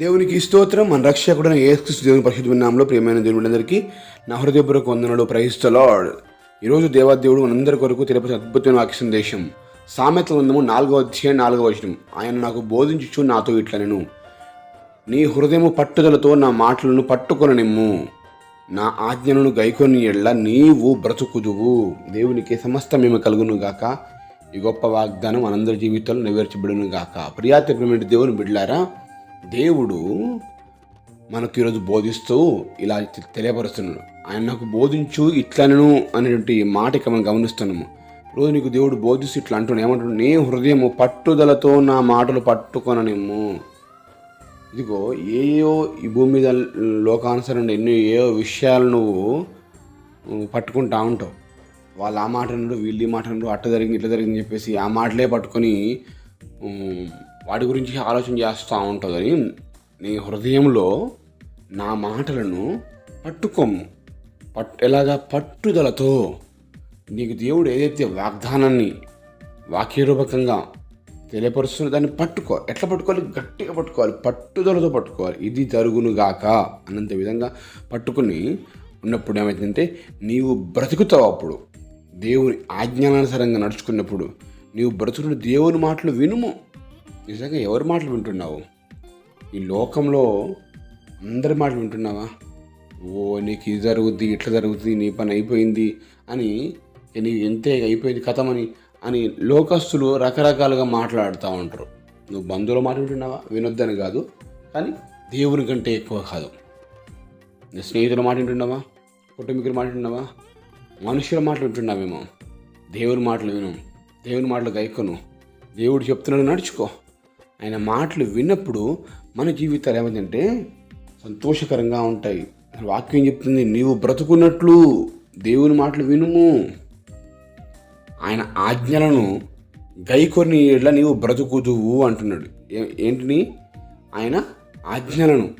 దేవునికి స్తోత్రం. మన రక్షకుడైన యేసుక్రీస్తు దేవుని పరిశుద్ధమైన నామంలో ప్రియమైన దేవుడందరికీ నా హృదయపూర్వక వందనలు ప్రహిస్త లార్డ్. ఈరోజు దేవాదేవుడు మనందరి కొరకు తెలిపే అద్భుతమైన వాక్య సందేశం సామెత వందము నాలుగో అధ్యాయం నాలుగో వచనం. ఆయన నాకు బోధించు నాతో ఇట్లా నేను. నీ హృదయము పట్టుదలతో నా మాటలను పట్టుకొననిమ్ము. నా ఆజ్ఞలను గైకొని ఎళ్ళ నీవు బ్రతుకుదువు. దేవునికి సమస్త మేము కలుగును గాక ఈ గొప్ప వాగ్దానం మనందరి జీవితంలో నెరవేర్చబడును గాక ప్రియాతి ప్రేమ దేవుని బిడ్లారా దేవుడు మనకు ఈరోజు బోధిస్తూ ఇలా తెలియపరుస్తున్నాడు. ఆయన నాకు బోధించు ఇట్లనను అనేటువంటి మాట ఇక మనం గమనిస్తున్నాము. రోజు నీకు దేవుడు బోధిస్తూ ఇట్లా అంటున్నాడు. ఏమంటున్నాడు? నీ హృదయము పట్టుదలతో నా మాటలు పట్టుకొననిమ్ము. ఇదిగో ఏయో ఈ భూమి మీద లోకానుసరణ ఎన్నో ఏయో విషయాలు నువ్వు పట్టుకుంటా ఉంటావు. వాళ్ళు ఆ మాట అన్నారు వీళ్ళు ఈ మాట అన్నారు అట్ట జరిగింది ఇట్లా జరిగింది చెప్పేసి ఆ మాటలే పట్టుకొని వాటి గురించి ఆలోచన చేస్తూ ఉంటుందని నీ హృదయంలో నా మాటలను పట్టుకోము పట్టు ఎలాగా పట్టుదలతో నీకు దేవుడు ఏదైతే వాగ్దానాన్ని వాక్యరూపకంగా తెలియపరుస్తున్న దాన్ని పట్టుకో. ఎట్లా పట్టుకోవాలి? గట్టిగా పట్టుకోవాలి. పట్టుదలతో పట్టుకోవాలి. ఇది జరుగునుగాక అన్నంత విధంగా పట్టుకుని ఉన్నప్పుడు ఏమైందంటే నీవు బ్రతుకుతావు అప్పుడు. దేవుని ఆజ్ఞానానుసారంగా నడుచుకున్నప్పుడు నీవు బ్రతుకుని దేవుని మాటలు వినుము. నిజంగా ఎవరి మాటలు వింటున్నావు? ఈ లోకంలో అందరి మాటలు వింటున్నావా? ఓ నీకు ఇది జరుగుద్ది ఇట్లా జరుగుతుంది నీ పని అయిపోయింది అని నీకు ఎంతే అయిపోయింది కథమని అని లోకస్తులు రకరకాలుగా మాట్లాడుతూ ఉంటారు. నువ్వు బంధువుల మాట వింటున్నావా? వినొద్దని కాదు కానీ దేవుని కంటే ఎక్కువ కాదు. నీ స్నేహితుల మాట వింటున్నావా? కుటుంబీకుల మాట వింటున్నావా? మనుషుల మాటలు వింటున్నావేమో? దేవుని మాటలు విను. దేవుని మాటలు గైకొను. దేవుడు చెప్తున్నాడు నడుచుకో. ఆయన మాటలు విన్నప్పుడు మన జీవితాలు ఏమైందంటే సంతోషకరంగా ఉంటాయి. వాక్యం చెప్తుంది నీవు బ్రతుకున్నట్లు దేవుని మాటలు వినుము. ఆయన ఆజ్ఞలను గైకొని ఎడ్ల నీవు బ్రతుకుదువు అంటున్నాడు. ఏ- ఏంటిని? ఆయన ఆజ్ఞలను.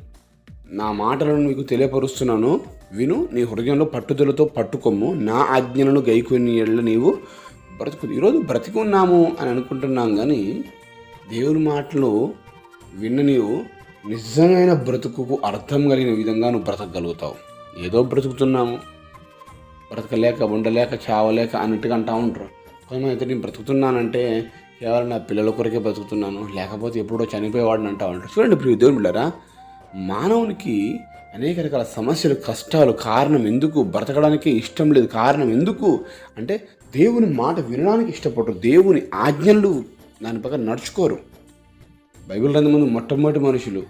నా మాటలను మీకు తెలియపరుస్తున్నాను. విను నీ హృదయంలో పట్టుదలతో పట్టుకోము నా ఆజ్ఞలను గైకొని ఎడ్ల నీవు బ్రతుకు ఈరోజు బ్రతికి ఉన్నాము అని అనుకుంటున్నాం కానీ దేవుని మాటలు విన్న నీవు నిజమైన బ్రతుకుకు అర్థం కలిగిన విధంగా నువ్వు బ్రతకగలుగుతావు. ఏదో బ్రతుకుతున్నాము. బ్రతకలేక ఉండలేక చావలేక అన్నట్టుగా అంటూ ఉంటారు కొంతమంది అయితే నేను బ్రతుకుతున్నానంటే కేవలం నా పిల్లల కొరకే బ్రతుకుతున్నాను. లేకపోతే ఎప్పుడో చనిపోయేవాడిని అంటా ఉంటారు చూడండి ఇప్పుడు దేవుని బిడ్డారా మానవునికి అనేక రకాల సమస్యలు కష్టాలు కారణం ఎందుకు? బ్రతకడానికి ఇష్టం లేదు. కారణం ఎందుకు? అంటే దేవుని మాట వినడానికి ఇష్టపడరు. దేవుని ఆజ్ఞలు దాని ప్రకారం నడుచుకోరు. బైబిల్ గ్రంథం ముందు మొట్టమొదటి మనుషులు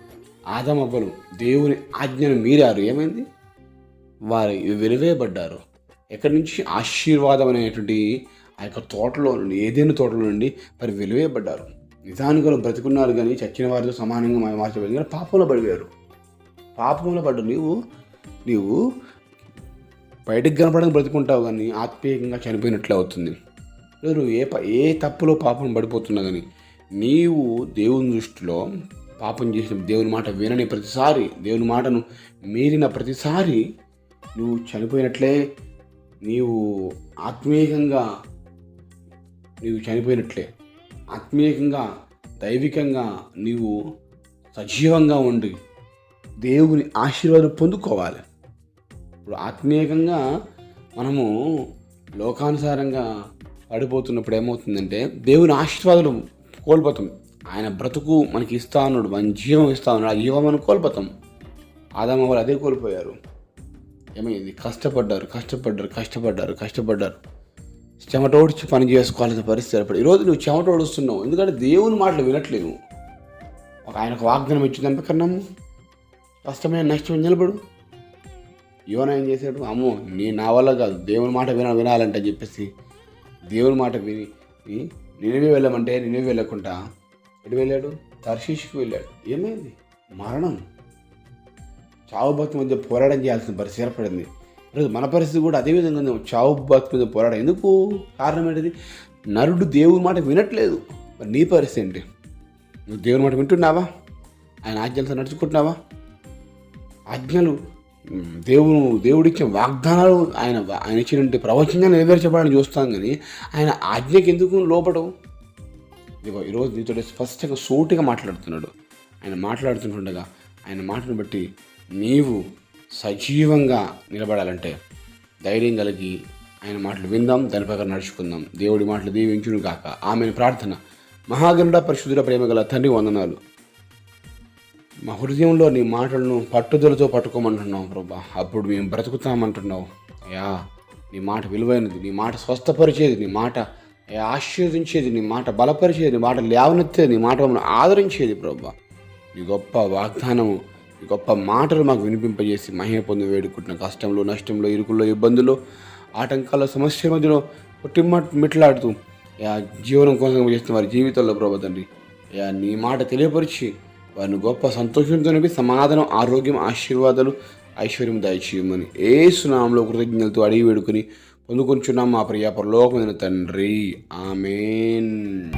ఆదమవ్వలు దేవుని ఆజ్ఞను మీరారు. ఏమైంది? వారు వెలివేయబడ్డారు. ఎక్కడి నుంచి? ఆశీర్వాదం అనేటువంటి ఆ యొక్క తోటలో నుండి ఏదైనా తోటలో నుండి మరి వెలివేయబడ్డారు. నిజానికి బ్రతుకున్నారు కానీ చచ్చిన వారితో సమానంగా మార్చబడింది కానీ పాపంలో పడిపోయారు. పాపంలో పడ్డ నీవు నీవు బయటకు కనపడడానికి బ్రతుకుంటావు కానీ ఆత్మీయంగా చనిపోయినట్లే అవుతుంది. లేదు ఏ ప ఏ తప్పులో పాపం పడిపోతున్నా కానీ నీవు దేవుని దృష్టిలో పాపం చేసిన దేవుని మాట వినని ప్రతిసారి దేవుని మాటను మీరిన ప్రతిసారి నువ్వు చనిపోయినట్లే నీవు ఆత్మీయంగా నీవు చనిపోయినట్లే. ఆత్మీయంగా దైవికంగా నీవు సజీవంగా ఉండి దేవుని ఆశీర్వాదం పొందుకోవాలి. ఇప్పుడు ఆత్మీయంగా మనము లోకానుసారంగా పడిపోతున్నప్పుడు ఏమవుతుందంటే దేవుని ఆశీర్వాదాలు కోల్పోతాం. ఆయన బ్రతుకు మనకి ఇస్తా ఉన్నాడు మన జీవం ఇస్తా ఉన్నాడు ఆ జీవం మనం కోల్పోతాం. ఆదామ వాళ్ళు అదే కోల్పోయారు. ఏమైంది కష్టపడ్డారు కష్టపడ్డారు కష్టపడ్డారు కష్టపడ్డారు. చెమటోడ్చి పని చేసుకోవాల్సిన పరిస్థితి ఏర్పడి ఈరోజు నువ్వు చెమటోడుస్తున్నావు. ఎందుకంటే దేవుని మాటలు వినట్లేదు ఒక ఆయనకు వాగ్దానం ఇచ్చిందని కన్నాము? కష్టమైన నష్టం నిలబడు. యోన ఏం చేశాడు? అమ్మో నీ నా వల్ల కాదు. దేవుని మాట విన వినాలంటే చెప్పేసి దేవుని మాట విని ని- వెళ్ళమంటే నినివే వెళ్ళకుండా ఎటు వెళ్ళాడు? తర్షీష్కి వెళ్ళాడు. ఏమైంది? మరణం. చావు భక్తి మధ్య పోరాటం చేయాల్సిన పరిస్థితి ఏర్పడింది. ఈరోజు మన పరిస్థితి కూడా అదే విధంగా ఉంది. చావు భక్తి మీద పోరాటం. ఎందుకు? కారణం ఏంటిది? నరుడు దేవుని మాట వినట్లేదు. మరి నీ పరిస్థితి ఏంటి? నువ్వు దేవుని మాట వింటున్నావా? ఆయన ఆజ్ఞలతో నడుచుకుంటున్నావా? ఆజ్ఞలు దేవుడు దేవుడిచ్చే వాగ్దానాలు ఆయన ఆయన ఇచ్చినటువంటి ప్రవచనంగా నెరవేర్చబడని చూస్తాం కానీ ఆయన ఆజ్ఞకి ఎందుకు లోపడవు ఇదిగో ఈరోజు నీతో స్పష్టంగా సోటిగా మాట్లాడుతున్నాడు. ఆయన మాట్లాడుతుంటుండగా ఆయన మాటను బట్టి నీవు సజీవంగా నిలబడాలంటే ధైర్యం కలిగి ఆయన మాటలు విందాం దాని ప్రకారం నడుచుకుందాం. దేవుడి మాటలు దీవించును కాక ఆమెను. ప్రార్థన. మహాగరుడ పరిశుద్ధుల ప్రేమ గల తండ్రి వందనాలు. మా హృదయంలో నీ మాటలను పట్టుదలతో పట్టుకోమంటున్నావు ప్రభా. అప్పుడు మేము బ్రతుకుతామంటున్నావు. అయ్యా నీ మాట విలువైనది నీ మాట స్వస్థపరిచేది నీ మాట ఆశీర్వదించేది నీ మాట బలపరిచేది నీ మాట లేవనెత్తేది నీ మాట మమ్మల్ని ఆదరించేది ప్రభా. నీ గొప్ప వాగ్దానము నీ గొప్ప మాటలు మాకు వినిపింపజేసి మహిమ పొంది వేడుకుంటున్న కష్టంలో నష్టంలో ఇరుకుల్లో ఇబ్బందుల్లో ఆటంకాల సమస్య మధ్యలో పుట్టిమ్మ మిట్లాడుతూ యా జీవనం కోసం చేస్తున్న వారి జీవితంలో ప్రభా తండ్రి యా నీ మాట తెలియపరిచి వారిని గొప్ప సంతోషంతో నింపి సమాధానం ఆరోగ్యం ఆశీర్వాదాలు ఐశ్వర్యం దయచేయమని ఏ సునామంలో కృతజ్ఞతలతో అడిగి వేడుకుని పొందుకొంచున్నాం మా ప్రియ పరలోకమైన తండ్రి. ఆమెన్.